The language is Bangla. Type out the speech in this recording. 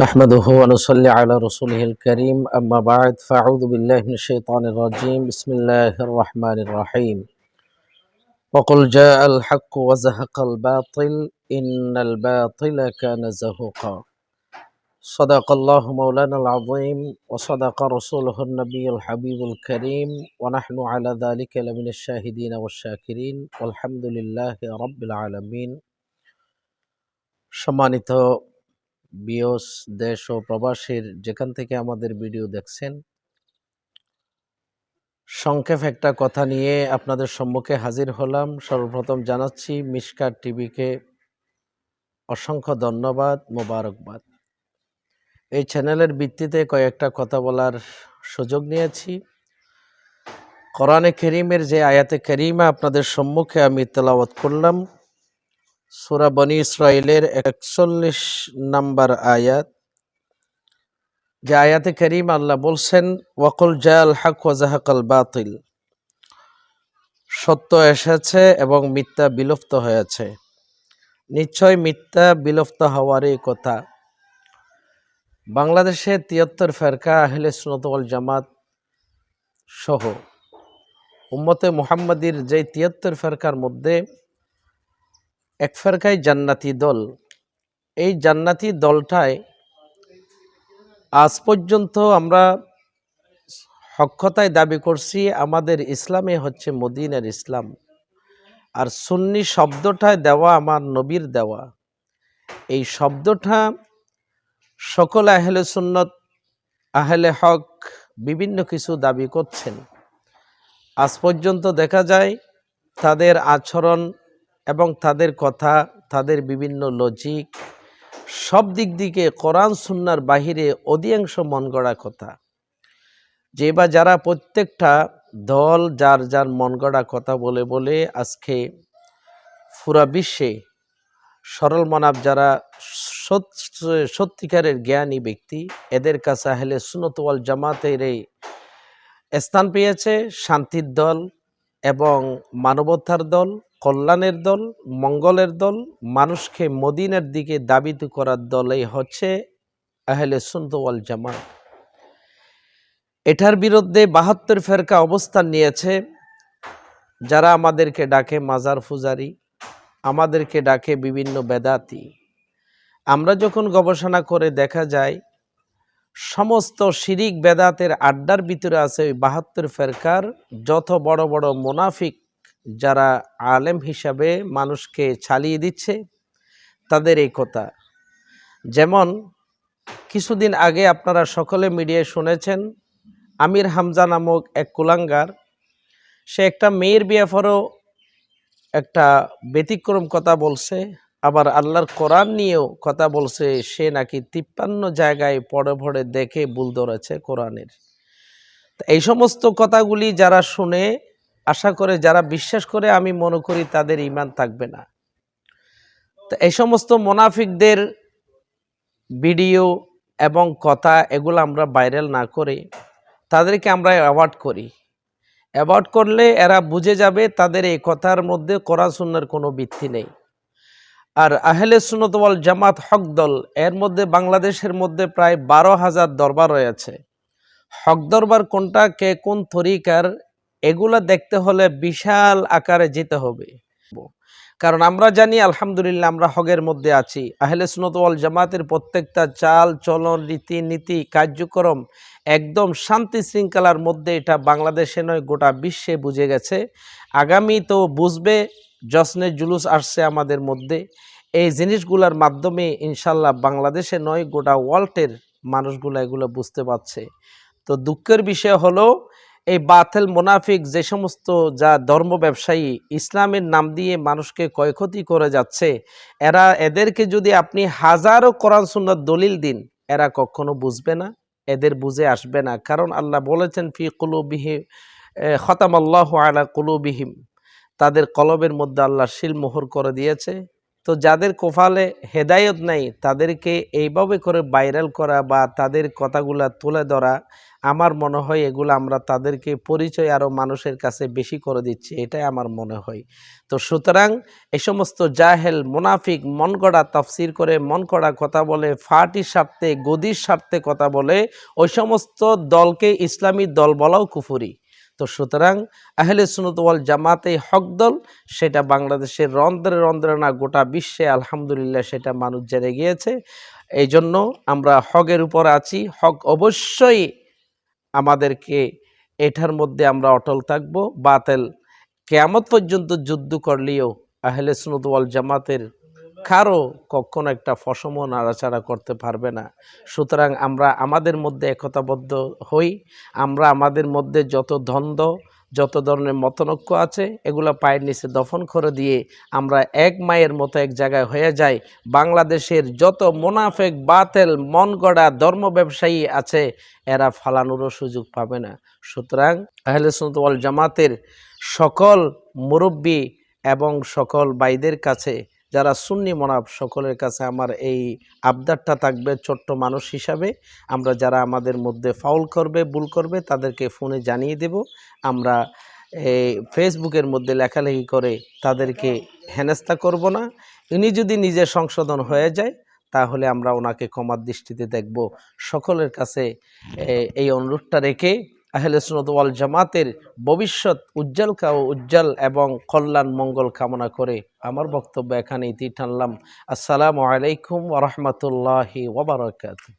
نحمده ونصلي على رسوله الكريم أما بعد فأعوذ بالله من الشيطان الرجيم بسم الله الرحمن الرحيم وقل جاء الحق وزهق الباطل إن الباطل كان زهوقا صدق الله مولانا العظيم وصدق رسوله النبي الحبيب الكريم ونحن على ذلك لمن الشاهدين والشاكرين والحمد لله رب العالمين সম্মানিত বিয়স, দেশ ও প্রবাসীর যেখান থেকে আমাদের ভিডিও দেখছেন। সংক্ষেপ একটা কথা নিয়ে আপনাদের সম্মুখে হাজির হলাম। সর্বপ্রথম জানাচ্ছি, মিসকার টিভিকে অসংখ্য ধন্যবাদ, মোবারকবাদ। এই চ্যানেলের ভিত্তিতে কয়েকটা কথা বলার সুযোগ নিয়েছি। কোরআনে করিমের যে আয়াতে করিমা আপনাদের সম্মুখে আমি তেলাওয়াত করলাম। সুরা বনি ইসরায়েলের একচল্লিশ নাম্বার আয়াত। যে আয়াতে করিম আল্লাহ বলছেন, ওয়াকুল জাল হাক ওয়াজাহাকাল বাতিল। সত্য এসেছে এবং মিথ্যা বিলুপ্ত হয়েছে। নিশ্চয় মিথ্যা বিলুপ্ত হওয়ারই কথা। বাংলাদেশে তিয়াত্তর ফেরকা আহলে সুনতওয়াল জামাত সহ উম্মতে মুহাম্মাদির যে তিয়াত্তর ফেরকার মধ্যে এক ফেরকায় জান্নাতি দল। এই জান্নাতি দলটায় আজ পর্যন্ত আমরা হক্ষতায় দাবি করছি, আমাদের ইসলামে হচ্ছে মদিনের ইসলাম। আর সুন্নি শব্দটায় দেওয়া আমার নবীর দেওয়া। এই শব্দটা সকল আহলে সুন্নত, আহলে হক বিভিন্ন কিছু দাবি করছেন। আজ পর্যন্ত দেখা যায় তাদের আচরণ এবং তাদের কথা, তাদের বিভিন্ন লজিক সব দিক দিকে কোরআন সুন্নার বাহিরে অধিকাংশ মন গড়া কথা। যে বা যারা প্রত্যেকটা দল যার যার মন গড়া কথা বলে বলে আজকে পুরা বিশ্বে সরল মানব যারা সত্যিকারের জ্ঞানী ব্যক্তি, এদের কাছে আহলে সুনতওয়াল জামাতের এই স্থান পেয়েছে শান্তির দল এবং মানবতার দল। কল্যাণের দল, মঙ্গলের দল, মানুষকে মদিনের দিকে দাবিত করার দল এই হচ্ছে আহলে সুন্দওয়াল জামাত। এটার বিরুদ্ধে বাহাত্তর ফেরকা অবস্থান নিয়েছে। যারা আমাদেরকে ডাকে মাজার ফুজারি আমাদেরকে ডাকে বিভিন্ন বেদাতি। আমরা যখন গবেষণা করে দেখা যায়, সমস্ত শিরিক বেদাতের আড্ডার ভিতরে আছে ওই বাহাত্তর ফেরকার যত বড় বড় মোনাফিক যারা আলেম হিসাবে মানুষকে ছালিয়ে দিচ্ছে, তাদের এই কথা। যেমন, কিছুদিন আগে আপনারা সকলে মিডিয়ায় শুনেছেন, আমির হামজা নামক এক কুলাঙ্গার, সে একটা মেয়ের বিয়াফারও একটা ব্যতিক্রম কথা বলছে, আবার আল্লাহর কোরআন নিয়েও কথা বলছে, সে নাকি তিপ্পান্ন জায়গায় পড়ে পড়ে দেখে ভুল ধরেছে কোরআনের। এই সমস্ত কথাগুলি যারা শুনে আশা করে, যারা বিশ্বাস করে, আমি মনে করি তাদের ইমান থাকবে না। তো এই সমস্ত মোনাফিকদের ভিডিও এবং কথা, এগুলো আমরা ভাইরাল না করে তাদেরকে আমরা অ্যাওয়ার্ড করি। অ্যাওয়ার্ড করলে এরা বুঝে যাবে তাদের এই কথার মধ্যে করা সুন্নার কোনো ভিত্তি নেই। আর আহলে সুনতওয়াল জামাত হক দল, এর মধ্যে বাংলাদেশের মধ্যে প্রায় বারো হাজার দরবার রয়েছে। হক দরবার কোনটা, কে কোন তরিকার এগুলা দেখতে হলে বিশাল আকারে যেতে হবে। কারণ আমরা জানি, আলহামদুলিল্লাহ, আমরা হগের মধ্যে আছি। আহলে সুনতওয়াল জামাতের প্রত্যেকটা চাল, চলন রীতি নীতি কার্যক্রম একদম শান্তি শৃঙ্খলার মধ্যে এটা বাংলাদেশে নয়, গোটা বিশ্বে বুঝে গেছে। আগামী তো বুঝবে জশ্নে জুলুস আসছে আমাদের মধ্যে। এই জিনিসগুলোর মাধ্যমে ইনশাল্লাহ বাংলাদেশে নয়, গোটা ওয়ার্ল্ডের মানুষগুলো এগুলো বুঝতে পারছে। তো দুঃখের বিষয় হলো এই বাথেল মোনাফিক যে সমস্ত যা ধর্ম ব্যবসায়ী ইসলামের নাম দিয়ে মানুষকে ক্ষয়ক্ষতি করে যাচ্ছে, এরা এদেরকে যদি আপনি হাজারো কোরআন সুন্নার দলিল দিন, এরা কখনো বুঝবে না, এদের বুঝে আসবে না। কারণ আল্লাহ বলেছেন, ফি কুলুবিহি খতাম আল্লাহ আলা কুলুবিহিম। তাদের কলবের মধ্যে আল্লাহ শিল মোহর করে দিয়েছে। তো যাদের কোফালে হেদায়ত নাই, তাদেরকে এইভাবে করে ভাইরাল করা বা তাদের কথাগুলা তুলে ধরা, আমার মনে হয় এগুলো আমরা তাদেরকে পরিচয় আরও মানুষের কাছে বেশি করে দিচ্ছি, এটাই আমার মনে হয়। তো সুতরাং এ সমস্ত জাহেল, মুনাফিক, মন গড়া তাফসির করে মন করা কথা বলে, ফাটির স্বার্থে, গদির স্বার্থে কথা বলে, ওই সমস্ত দলকে ইসলামী দল বলাও কুফুরি। তো সুতরাং আহলে সুনত ওয়াল জামাতে হক দল, সেটা বাংলাদেশের রন্ধ্রে রন্ধ্রে না, গোটা বিশ্বে আলহামদুলিল্লাহ সেটা মানুষ জেনে গিয়েছে। এই জন্য আমরা হকের উপর আছি। হক অবশ্যই আমাদেরকে এটার মধ্যে আমরা অটল থাকব। বাতেল কেয়ামত পর্যন্ত যুদ্ধ করলেও আহলে সুনত ওয়াল জামাতের কারও কখনো একটা ফসম নাড়াচাড়া করতে পারবে না। সুতরাং আমরা আমাদের মধ্যে একতাবদ্ধ হই। আমরা আমাদের মধ্যে যত দ্বন্দ্ব যত ধরনের মতনৈক্য আছে, এগুলো পায়ের নিচে দফন করে দিয়ে আমরা এক মায়ের মতো এক জায়গায় হয়ে যাই। বাংলাদেশের যত মোনাফেক, বাতেল মন গড়া ধর্ম ব্যবসায়ী আছে, এরা ফালানোরও সুযোগ পাবে না। সুতরাং আহলে জামাতের সকল মুরব্বী এবং সকল বাইদের কাছে যারা সুন্নি মনাব, সকলের কাছে আমার এই আবদারটা থাকবে ছোট্ট মানুষ হিসাবে। আমরা যারা আমাদের মধ্যে ফাউল করবে, ভুল করবে, তাদেরকে ফোনে জানিয়ে দেব। আমরা এই ফেসবুকের মধ্যে লেখালেখি করে তাদেরকে হেনস্থা করব না। ইনি যদি নিজে সংশোধন হয়ে যায়, তাহলে আমরা ওনাকে ক্ষমার দৃষ্টিতে দেখব। সকলের কাছে এই অনুরোধটা রেখে আহলে সুনত ওয়াল জামাতের ভবিষ্যৎ উজ্জ্বল কা উজ্জ্বল এবং কল্যাণ মঙ্গল কামনা করে আমার বক্তব্য এখানে ইতি টানলাম। আসসালামু আলাইকুম ওরহমতুল্লাহি ওবরাকাতু